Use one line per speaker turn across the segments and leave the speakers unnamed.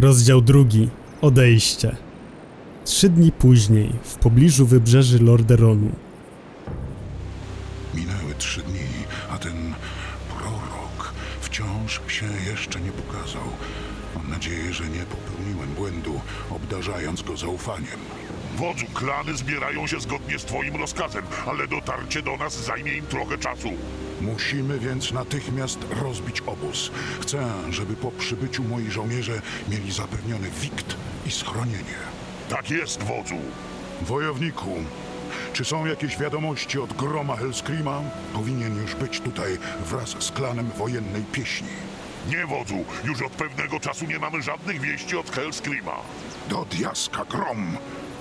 Rozdział drugi. Odejście. Trzy dni później, w pobliżu wybrzeży Lorderonu.
Minęły trzy dni, a ten prorok wciąż się jeszcze nie pokazał. Mam nadzieję, że nie popełniłem błędu, obdarzając go zaufaniem.
Wodzu, klany zbierają się zgodnie z twoim rozkazem, ale dotarcie do nas zajmie im trochę czasu.
Musimy więc natychmiast rozbić obóz. Chcę, żeby po przybyciu moi żołnierze mieli zapewniony wikt i schronienie.
Tak jest, wodzu.
Wojowniku, czy są jakieś wiadomości od groma Hellscreama? Powinien już być tutaj wraz z klanem wojennej pieśni.
Nie, wodzu, już od pewnego czasu nie mamy żadnych wieści od Hellscreama.
Do diaska grom!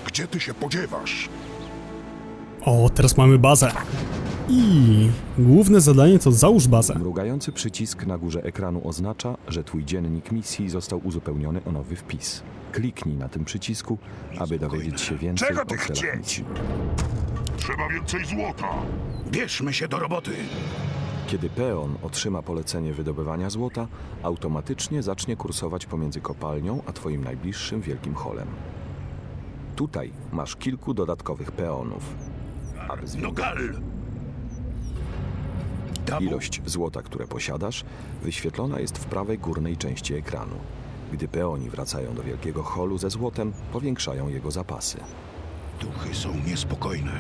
Gdzie ty się podziewasz?
O, teraz mamy bazę. I główne zadanie to załóż bazę.
Mrugający przycisk na górze ekranu oznacza, że twój dziennik misji został uzupełniony o nowy wpis. Kliknij na tym przycisku, aby dowiedzieć się więcej
Czego
o
ty
celach
chcieć?
misji.
Trzeba więcej złota.
Bierzmy się do roboty!
Kiedy peon otrzyma polecenie wydobywania złota, automatycznie zacznie kursować pomiędzy kopalnią a twoim najbliższym wielkim holem. Tutaj masz kilku dodatkowych peonów. Aby zwiększyć
Nogal!
Ilość złota, które posiadasz, wyświetlona jest w prawej górnej części ekranu. Gdy peoni wracają do wielkiego holu ze złotem, powiększają jego zapasy.
Duchy są niespokojne.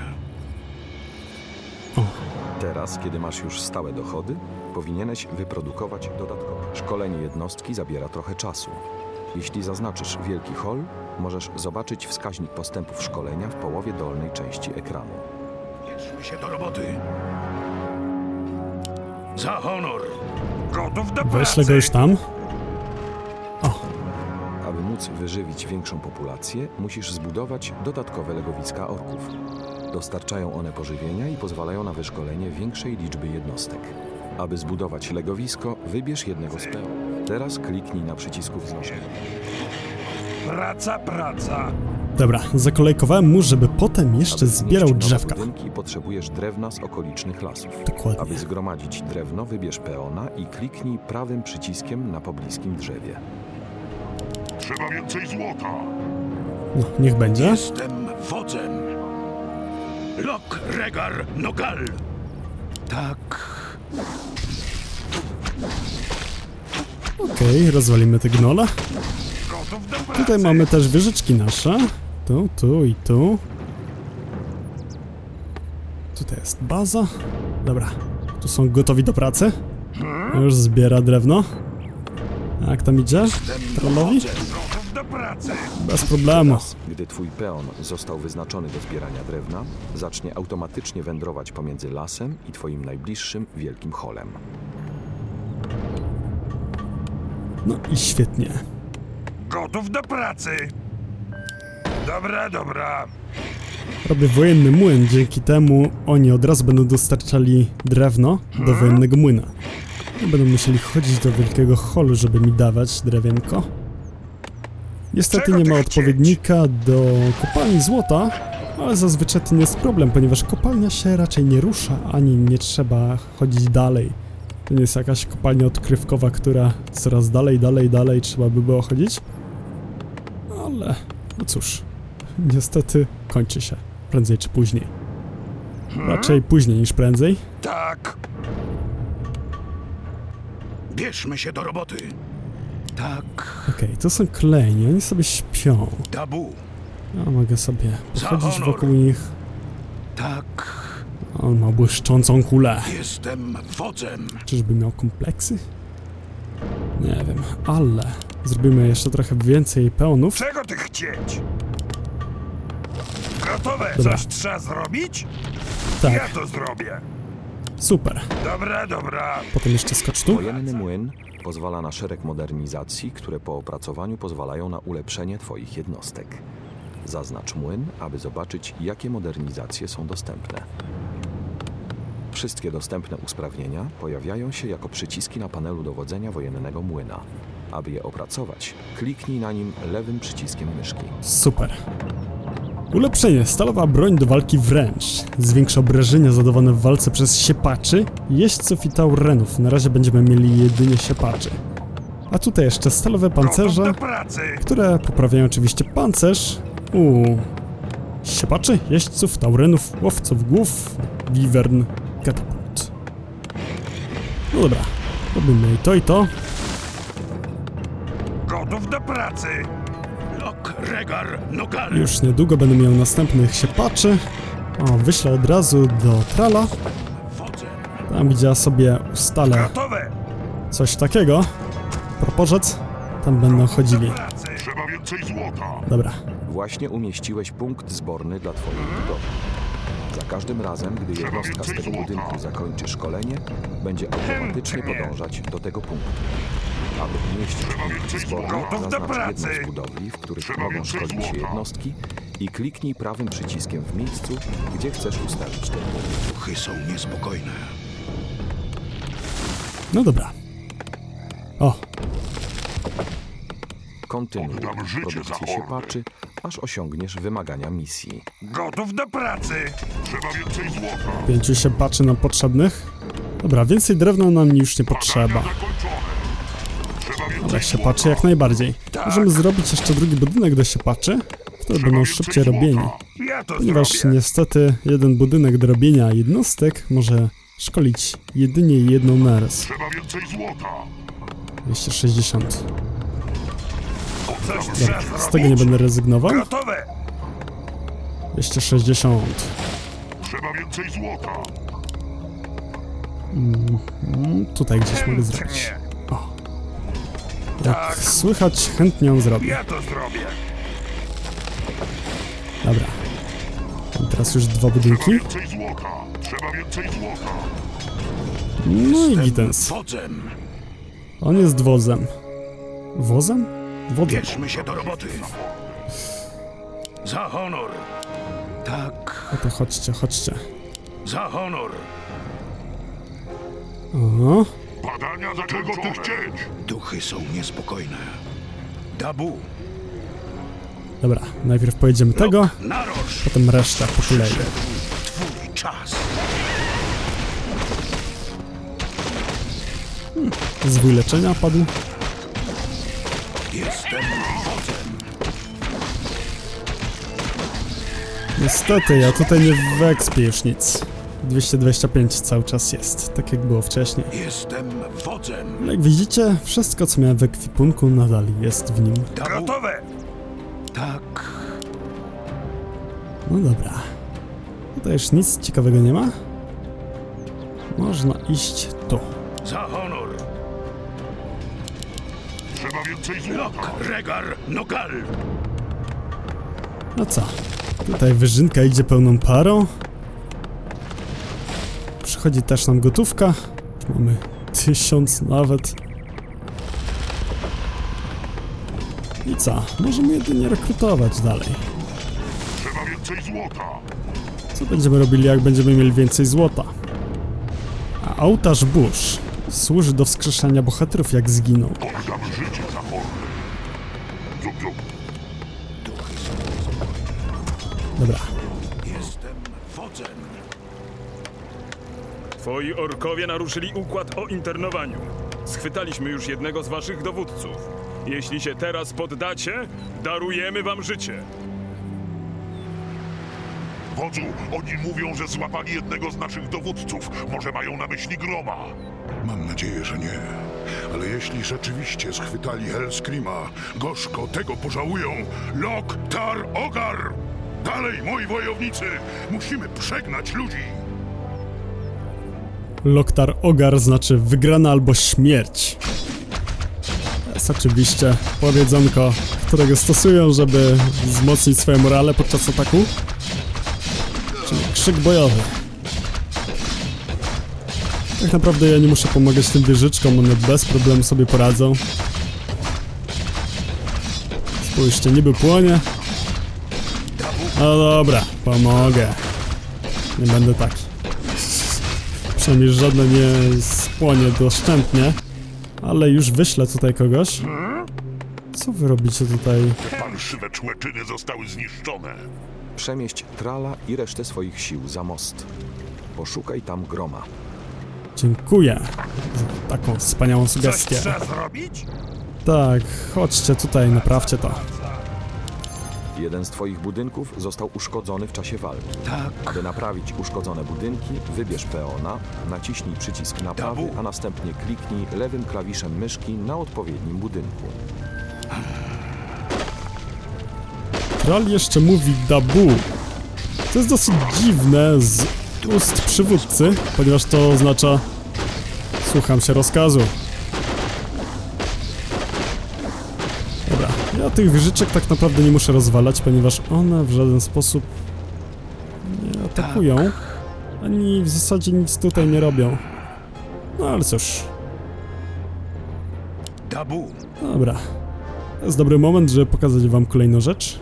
Teraz, kiedy masz już stałe dochody, powinieneś wyprodukować dodatkowe. Szkolenie jednostki zabiera trochę czasu. Jeśli zaznaczysz wielki hol, możesz zobaczyć wskaźnik postępów szkolenia w połowie dolnej części ekranu.
Bierzmy się do roboty! Za honor!
Gotów do
Weźle go już tam. O,
Aby móc wyżywić większą populację, musisz zbudować dodatkowe legowiska orków. Dostarczają one pożywienia i pozwalają na wyszkolenie większej liczby jednostek. Aby zbudować legowisko, wybierz jednego z pełni. Teraz kliknij na przycisku wznoszenia.
Praca, praca.
Dobra, zakolejkowałem mu, żeby potem jeszcze
Aby
zbierał
nowe
drzewka.
budynki, potrzebujesz drewna z okolicznych lasów.
Dokładnie.
Aby zgromadzić drewno, wybierz peona i kliknij prawym przyciskiem na pobliskim drzewie.
Trzeba więcej złota.
No, niech będzie.
Jestem wodzem! Lok Regar Nogal! Tak.
Okej, rozwalimy te gnole. Tutaj mamy też wieżyczki nasze. Tu, tu i tu. Tutaj jest baza. Dobra, tu są gotowi do pracy. Już zbiera drewno. Jak tam idzie? Trollowi? Bez problemu.
Teraz, gdy twój peon został wyznaczony do zbierania drewna, zacznie automatycznie wędrować pomiędzy lasem i twoim najbliższym wielkim holem.
No i świetnie.
Gotów do pracy. Dobra, dobra.
Robię wojenny młyn, dzięki temu oni od razu będą dostarczali drewno do wojennego młyna. Nie będą musieli chodzić do wielkiego holu, żeby mi dawać drewienko. Niestety nie ma
chcieć?
odpowiednika do kopalni złota, ale zazwyczaj to nie jest problem, ponieważ kopalnia się raczej nie rusza, ani nie trzeba chodzić dalej. To nie jest jakaś kopalnia odkrywkowa, która coraz dalej, dalej, dalej trzeba by było chodzić. Ale, no cóż, niestety kończy się. Prędzej czy później. Raczej później niż prędzej.
Tak.
Bierzmy się do roboty! Tak.
Okej, to są klejni, oni sobie śpią.
Tabu!
Ja mogę sobie
Za
pochodzić
honor.
wokół nich.
Tak.
On ma błyszczącą kulę.
Jestem wodzem!
Czyżby miał kompleksy? Nie wiem, ale zrobimy jeszcze trochę więcej peonów.
Czego ty chcieć? Gotowe.
Dobra.
Coś trzeba zrobić? Ja
Tak,
to zrobię.
super.
Dobra, dobra.
Potem jeszcze skocz tu.
Wojenny młyn pozwala na szereg modernizacji, które po opracowaniu pozwalają na ulepszenie twoich jednostek. Zaznacz młyn, aby zobaczyć, jakie modernizacje są dostępne. Wszystkie dostępne usprawnienia pojawiają się jako przyciski na panelu dowodzenia wojennego młyna. Aby je opracować, kliknij na nim lewym przyciskiem myszki.
Super. Ulepszenie. Stalowa broń do walki wręcz. Zwiększa obrażenia zadawane w walce przez siepaczy, jeźdźców i taurenów. Na razie będziemy mieli jedynie siepaczy. A tutaj jeszcze stalowe pancerze, które poprawiają oczywiście pancerz u siepaczy, jeźdźców, taurenów, łowców głów, wiwern, katapult. No dobra, robimy to i to.
Gotów do pracy! Lok, regar, nogal!
Już niedługo będę miał następnych siepaczy. O, wyślę od razu do Trala. Tam gdzie ja sobie ustalę
Gotowe!
coś takiego. Proporzec. Tam będą chodzili.
Trzeba więcej złota!
Dobra.
Właśnie umieściłeś punkt zborny dla Twojej budowy. Za każdym razem, gdy jednostka z tego budynku zakończy szkolenie, będzie automatycznie podążać do tego punktu. Aby umieścić punkt zborny,
Gotów do
zaznacz jedną
pracy.
z budowli, w których
Trzeba
mogą
więcej
szkolić się
złota.
jednostki i kliknij prawym przyciskiem w miejscu, gdzie chcesz ustawić ten punkt.
Duchy są niespokojne.
No dobra. O,
Kontynuuj
Oddam życie za
produkcję
hordy.
siepaczy, aż osiągniesz wymagania misji.
Gotów do pracy! Trzeba więcej złota!
pięciu siepaczy nam potrzebnych. Dobra, więcej drewna nam już nie potrzeba.
Złota!
siepaczy jak najbardziej. Możemy zrobić jeszcze drugi budynek do siepaczy, które będą szybciej robieni. Ponieważ niestety jeden budynek do robienia jednostek może szkolić jedynie jedną naraz.
Trzeba więcej złota!
260.
Coś trzeba
Dobra, z tego nie będę rezygnował.
Gotowe!
260.
Trzeba więcej złota!
Mm, Tutaj gdzieś mogę zrobić. O. Jak słychać, chętnie ją zrobię.
Ja to zrobię!
Dobra. Mam teraz już dwa budynki. No i.
Wodzem!
On jest wozem. Wozem? Wodzem.
Bierzmy się do roboty! Za honor! Tak,
No to chodźcie, chodźcie.
za honor!
O,
Badania zakończone! Czego tu chcieć? Duchy są niespokojne. Dabu,
dobra. Najpierw pojedziemy tego,
naroż!
potem resztę po kolei.
Twój czas!
Zwój leczenia padł.
Jestem wodzem!
Niestety, ja tutaj nie wekspię już nic. 225 cały czas jest, tak jak było wcześniej.
Jestem
jak widzicie, wszystko co miałem w ekwipunku nadal jest w nim.
Gotowe! Tak,
No dobra. Tutaj już nic ciekawego nie ma. Można iść tu.
za honor! Trzeba więcej złota! Regar, nogal!
No co? Tutaj wyżynka idzie pełną parą. Przychodzi też nam gotówka. Już mamy tysiąc nawet. I co? Możemy jedynie rekrutować dalej.
Trzeba więcej złota!
Co będziemy robili, jak będziemy mieli więcej złota? A ołtarz burz służy do wskrzeszania bohaterów, jak zginą.
Oddam życie
Twoi orkowie naruszyli układ o internowaniu. Schwytaliśmy już jednego z waszych dowódców. Jeśli się teraz poddacie, darujemy wam życie.
Wodzu, oni mówią, że złapali jednego z naszych dowódców. Może mają na myśli Groma.
Mam nadzieję, że nie. Ale jeśli rzeczywiście schwytali Hellscreama, gorzko tego pożałują. Lok, tar, ogar! Dalej, moi wojownicy! Musimy przegnać ludzi!
Loktar Ogar znaczy wygrana albo śmierć. Jest oczywiście powiedzonko, którego stosują, żeby wzmocnić swoje morale podczas ataku. Czyli krzyk bojowy. Tak naprawdę ja nie muszę pomagać tym wieżyczkom, one bez problemu sobie poradzą. Spójrzcie, niby płonie. No dobra, pomogę. Nie będę taki. Przynajmniej żadne nie spłonie doszczętnie. Ale już wyślę tutaj kogoś. Co wy robicie tutaj?
Parszywe człeczyny zostały zniszczone.
Przemieść Trala i resztę swoich sił za most. Poszukaj tam groma.
Dziękuję za taką wspaniałą
Coś
sugestię.
trzeba zrobić?
tak, chodźcie tutaj, naprawcie to.
Jeden z twoich budynków został uszkodzony w czasie walki.
Tak.
Aby naprawić uszkodzone budynki, wybierz peona, naciśnij przycisk naprawy,
Tabu.
a następnie kliknij lewym klawiszem myszki na odpowiednim budynku.
Kral jeszcze mówi dabu. To jest dosyć dziwne z ust przywódcy, ponieważ to oznacza słucham się rozkazu. Tych wieżyczek tak naprawdę nie muszę rozwalać, ponieważ one w żaden sposób nie atakują, ani w zasadzie nic tutaj nie robią. No ale cóż. Dobra. To jest dobry moment, żeby pokazać wam kolejną rzecz.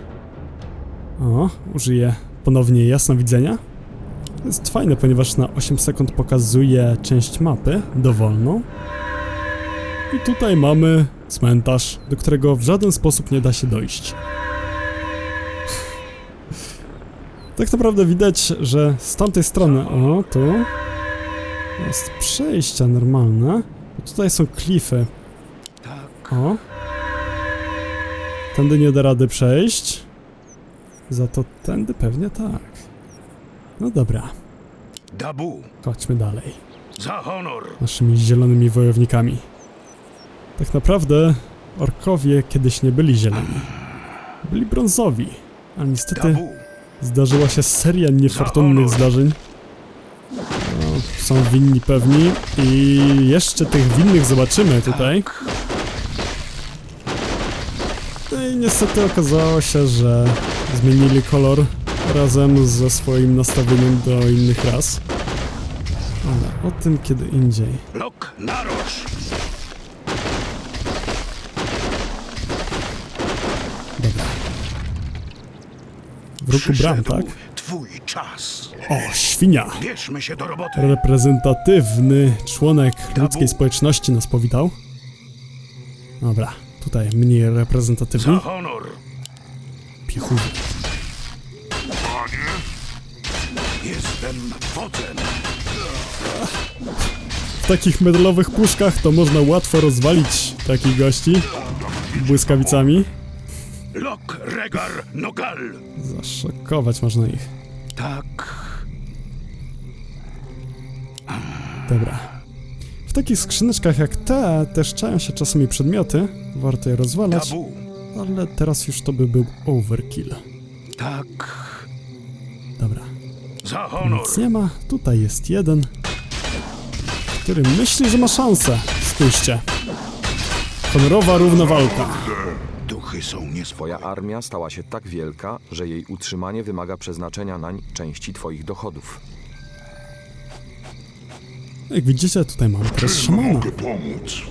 O, użyję ponownie jasnowidzenia. To jest fajne, ponieważ na 8 sekund pokazuje część mapy dowolną. I tutaj mamy cmentarz, do którego w żaden sposób nie da się dojść. Tak naprawdę widać, że z tamtej strony, o, tu jest przejścia normalne. Tutaj są klify,
Tak.
o. Tędy nie da rady przejść. Za to tędy pewnie tak. No dobra,
Dabu.
chodźmy dalej.
Za honor.
Naszymi zielonymi wojownikami. Tak naprawdę orkowie kiedyś nie byli zieloni. Byli brązowi. Ale niestety zdarzyła się seria niefortunnych zdarzeń. No, są winni pewni i jeszcze tych winnych zobaczymy tutaj. No i niestety okazało się, że zmienili kolor razem ze swoim nastawieniem do innych ras. Ale o tym kiedy indziej.
Lok naroż.
W ruchu bram, tak?
Twój czas.
O, świnia!
Bierzmy się do roboty.
Reprezentatywny członek ludzkiej społeczności nas powitał. Dobra, tutaj mniej
Za
reprezentatywni.
honor.
Piechuwy.
Panie,
Jestem wodzem.
W takich medalowych puszkach to można łatwo rozwalić takich gości błyskawicami.
Regar nogal.
Zaszokować można ich.
Tak.
Dobra. W takich skrzyneczkach jak te też czają się czasami przedmioty. Warto je rozwalać,
Dabu.
ale teraz już to by był overkill.
Tak.
Dobra.
Za honor.
Nic nie ma. Tutaj jest jeden, który myśli, że ma szansę. Spójrzcie. Honorowa równa walka.
Duchy są nieswoje.
Twoja armia stała się tak wielka, że jej utrzymanie wymaga przeznaczenia nań części twoich dochodów.
Jak widzicie, tutaj mamy teraz
Czym
szamana.
mogę pomóc?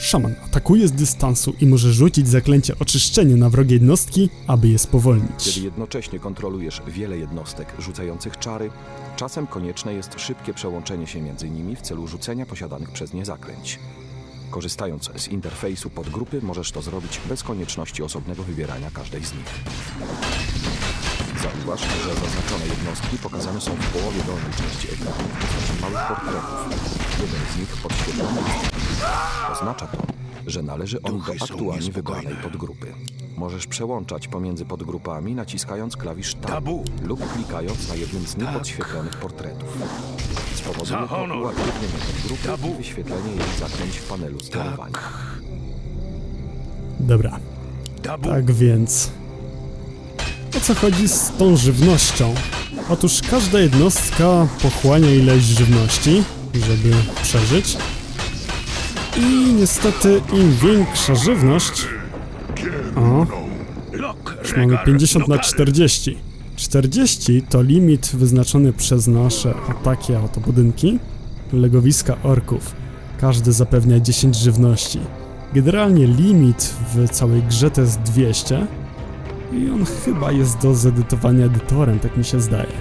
Szaman atakuje z dystansu i może rzucić zaklęcie oczyszczenia na wrogie jednostki, aby je spowolnić.
Kiedy jednocześnie kontrolujesz wiele jednostek rzucających czary, czasem konieczne jest szybkie przełączenie się między nimi w celu rzucenia posiadanych przez nie zaklęć. Korzystając z interfejsu podgrupy możesz to zrobić bez konieczności osobnego wybierania każdej z nich. Zauważ, że zaznaczone jednostki pokazane są w połowie dolnej części ekranu w postaci małych portretów. Jeden z nich podświetlony jest. Oznacza to, że należy on do aktualnie wybranej podgrupy. Możesz przełączać pomiędzy podgrupami naciskając klawisz Tab
Tabu.
lub klikając na jednym z niepodświetlonych portretów. Spowoduje
Za
to
honor. Tabu.
i wyświetlenie jej zaklęć w panelu sterowania.
Tak.
Dobra,
Dabu.
tak więc... O co chodzi z tą żywnością? Otóż każda jednostka pochłania ileś żywności, żeby przeżyć. I niestety im większa żywność... O, Już mamy
regar
50 na
nogal.
40. 40 to limit wyznaczony przez nasze ataki autobudynki, legowiska orków. Każdy zapewnia 10 żywności. Generalnie limit w całej grze to jest 200 i on chyba jest do zedytowania edytorem, tak mi się zdaje.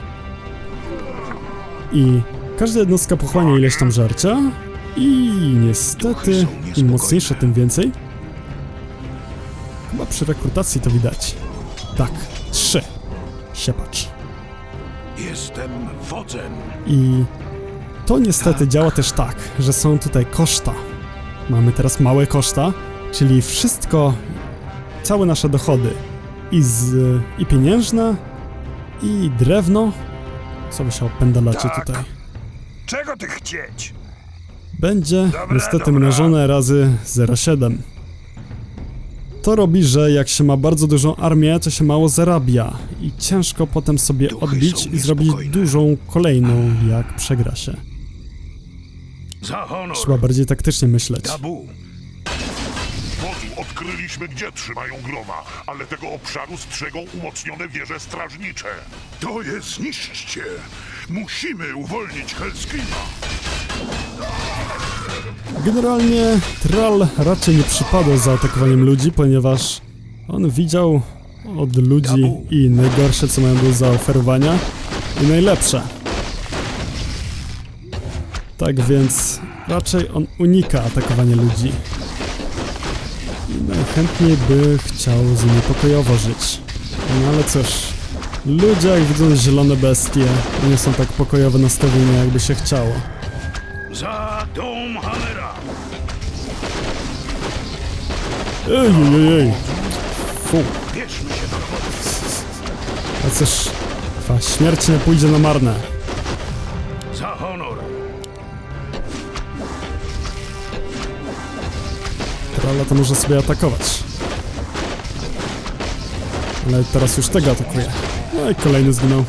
I każda jednostka pochłania ileś tam żarcia i niestety im mocniejsze tym więcej. Chyba przy rekrutacji to widać. Tak, trzy. Siepacz.
Jestem wodzem.
I to niestety działa też tak, że są tutaj koszta. mamy teraz małe koszta, czyli wszystko, całe nasze dochody i z, i pieniężne, i drewno. Co wy się opędalacie
Tak.
tutaj?
Czego ty chcieć?
Będzie
Dobra,
niestety
dobra.
mnożone razy 0,7. To robi, że jak się ma bardzo dużą armię, to się mało zarabia i ciężko potem sobie
Duchy
odbić i zrobić dużą kolejną, jak przegra się. Trzeba bardziej taktycznie myśleć.
Dabu!
Wodzu, odkryliśmy, gdzie trzymają groma, ale tego obszaru strzegą umocnione wieże strażnicze.
To je zniszczcie! Musimy uwolnić Hellscreama!
Generalnie Tral raczej nie przypada za atakowaniem ludzi, ponieważ on widział od ludzi i najgorsze, co mają do zaoferowania i najlepsze. Tak więc raczej on unika atakowania ludzi. I najchętniej by chciał z nimi pokojowo żyć. No ale cóż, ludzie jak widzą zielone bestie, nie są tak pokojowo nastawieni jakby się chciało.
Za dom Hammera!
Ej, ej, ej. Fu.
Bierzmy się do roboty!
A cóż, twa śmierć nie pójdzie na marne.
Za honor!
Trala to może sobie atakować. Ale teraz już tego atakuje. No i kolejny zginął.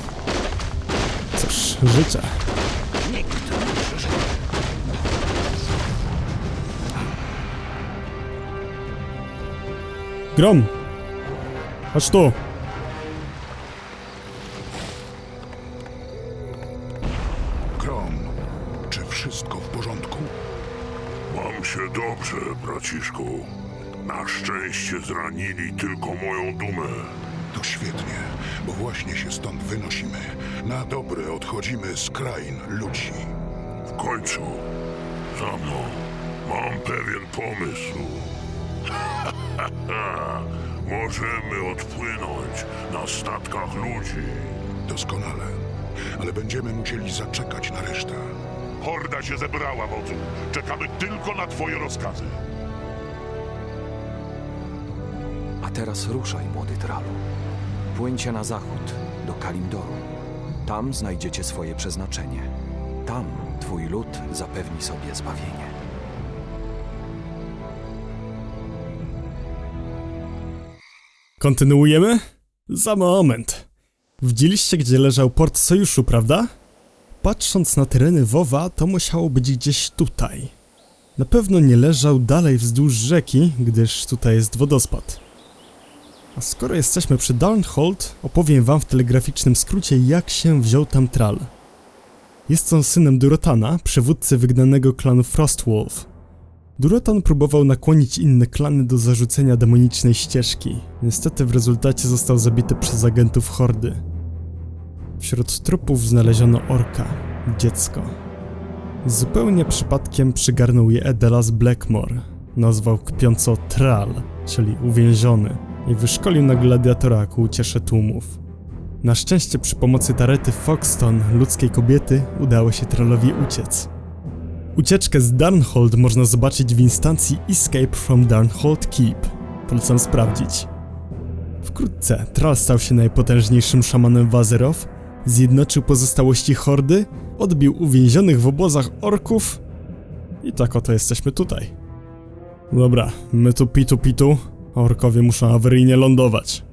Cóż, życie. Grom! Chodź tu!
Krom, czy wszystko w porządku?
Mam się dobrze, braciszku. Na szczęście zranili tylko moją dumę.
To świetnie, bo właśnie się stąd wynosimy. Na dobre odchodzimy z krain ludzi.
W końcu, za mną, mam pewien pomysł. Możemy odpłynąć na statkach ludzi.
Doskonale. Ale będziemy musieli zaczekać na resztę.
Horda się zebrała, wodzu. Czekamy tylko na twoje rozkazy.
A teraz ruszaj, młody tralu. Płyńcie na zachód, do Kalimdoru. Tam znajdziecie swoje przeznaczenie. Tam twój lud zapewni sobie zbawienie.
Kontynuujemy? Za moment. Widzieliście, gdzie leżał port sojuszu, prawda? Patrząc na tereny WoWa, to musiało być gdzieś tutaj. Na pewno nie leżał dalej wzdłuż rzeki, gdyż tutaj jest wodospad. A skoro jesteśmy przy Darnhold, opowiem wam w telegraficznym skrócie, jak się wziął tam Tral. Jest on synem Durotana, przywódcy wygnanego klanu Frostwolf. Durotan próbował nakłonić inne klany do zarzucenia demonicznej ścieżki. Niestety w rezultacie został zabity przez agentów Hordy. Wśród trupów znaleziono orka, dziecko. Zupełnie przypadkiem przygarnął je Edelas Blackmore. Nazwał kpiąco Tral, czyli uwięziony, i wyszkolił na gladiatora ku uciesze tłumów. Na szczęście przy pomocy Tarety Foxton, ludzkiej kobiety, udało się Trallowi uciec. Ucieczkę z Darnhold można zobaczyć w instancji Escape from Darnhold Keep. Polecam sprawdzić. Wkrótce Tral stał się najpotężniejszym szamanem Wazerow, zjednoczył pozostałości hordy, odbił uwięzionych w obozach orków i tak oto jesteśmy tutaj. Dobra, my tu pitu pitu, a orkowie muszą awaryjnie lądować.